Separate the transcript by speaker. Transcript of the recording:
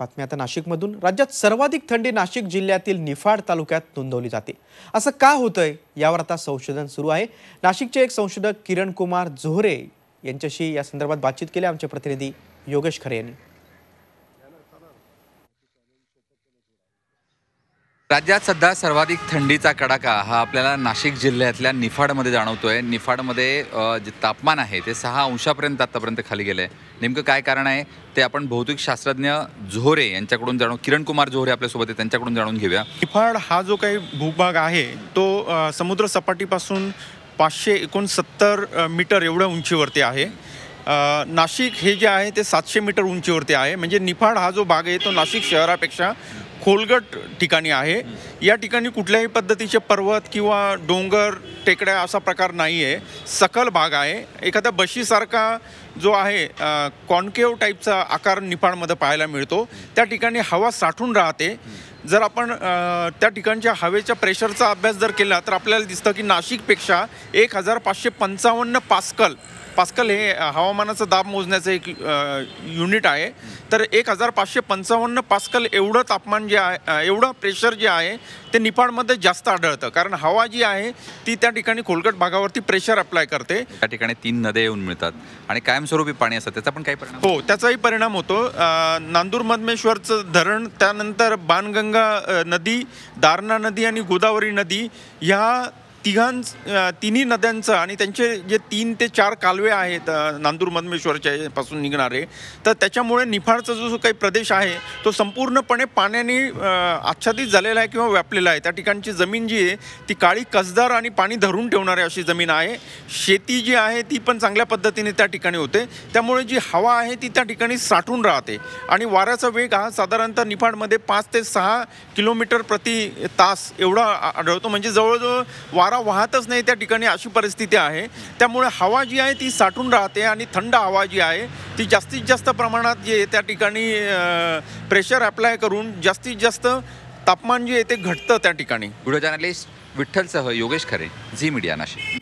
Speaker 1: बातमी आता नाशिकमधून. राज्यात सर्वाधिक थंडी नाशिक जिल्ह्यातील निफाड तालुक्यात नोंदवली जाते. असं का होतंय यावर आता संशोधन सुरू आहे. नाशिकचे एक संशोधक किरण कुमार जोहरे यांच्याशी या संदर्भात बातचीत केली. आमचे प्रतिनिधी योगेश खरे यांनी.
Speaker 2: राज्यात सध्या सर्वाधिक थंडीचा कडाका हा आपल्याला नाशिक जिल्ह्यातल्या निफाडमध्ये जाणवतोय. निफाडमध्ये जे तापमान आहे ते सहा अंशापर्यंत आत्तापर्यंत खाली गेलं आहे नेमकं काय कारण आहे ते आपण भौतिक शास्त्रज्ञ यांच्याकडून जाणून किरण कुमार झोरे आपल्यासोबत आहे त्यांच्याकडून जाणून घेऊया.
Speaker 3: निफाड हा जो काही भूभाग आहे तो समुद्र सपाटीपासून पाचशे एकोणसत्तर मीटर एवढ्या उंचीवरती आहे. नाशिक हे जे आहे ते सातशे मीटर उंचीवरती आहे. म्हणजे निफाड हा जो भाग आहे तो नाशिक शहरापेक्षा खोलगट ठिकाणी आहे. या ठिकाणी कुठल्याही पद्धतीचे पर्वत किंवा डोंगर टेकड्या असा प्रकार नाही आहे सकल भाग आहे. एखाद्या बशीसारखा जो आहे कॉनकेव टाईपचा आकार निफाडमध्ये पाहायला मिळतो. त्या ठिकाणी हवा साठून राहते. जर आपण त्या ठिकाणच्या हवेच्या प्रेशरचा अभ्यास जर केला तर आपल्याला दिसतं की नाशिकपेक्षा एक हजार पाचशे पंचावन्न पास्कल पास्कल हे हवामानाचा दाब मोजण्याचं एक युनिट आहे. तर एक हजार पाचशे पंचावन्न पास्कल एवढं तापमान जे आहे एवढं प्रेशर जे आहे ते निफाडमध्ये जास्त आढळतं. कारण हवा जी आहे ती त्या ठिकाणी खोलगट भागावरती प्रेशर अप्लाय करते.
Speaker 2: त्या ठिकाणी तीन नद्या येऊन मिळतात आणि कायमस्वरूपी पाणी असतं. त्याचा पण काही परिणाम
Speaker 3: हो त्याचाही परिणाम होतो. नांदूर मधमेश्वरचं धरण त्यानंतर बाणगंगा गंगा नदी दारणा नदी आणि गोदावरी नदी ह्या तिघां तिन्ही नद्यांचं आणि त्यांचे जे तीन ते चार कालवे आहेत नांदूर मधमेश्वरच्या पासून निघणारे तर त्याच्यामुळे निफाडचा जो जो काही प्रदेश आहे तो संपूर्णपणे पाण्याने आच्छादित झालेला आहे किंवा व्यापलेला आहे. त्या ठिकाणची जमीन जी आहे ती काळी कसदार आणि पाणी धरून ठेवणारी अशी जमीन आहे. शेती जी आहे ती पण चांगल्या पद्धतीने त्या ठिकाणी होते. त्यामुळे जी हवा आहे ती त्या ठिकाणी साठून राहते. आणि वाऱ्याचा वेग हा साधारणतः निफाडमध्ये पाच ते सहा किलोमीटर प्रति तास एवढा आढळतो. म्हणजे जवळजवळ वारा वाहतच नाही त्या ठिकाणी अशी परिस्थिती आहे. त्यामुळे हवा जी आहे ती साठून राहते आणि थंड हवा जी आहे ती जास्तीत जास्त प्रमाणात जे त्या ठिकाणी प्रेशर अप्लाय करून जास्तीत जास्त तापमान जे आहे ते घटतं त्या ठिकाणी.
Speaker 2: व्हिडिओ जर्नलिस्ट विठ्ठलसह योगेश खरे झी मीडिया नाशिक.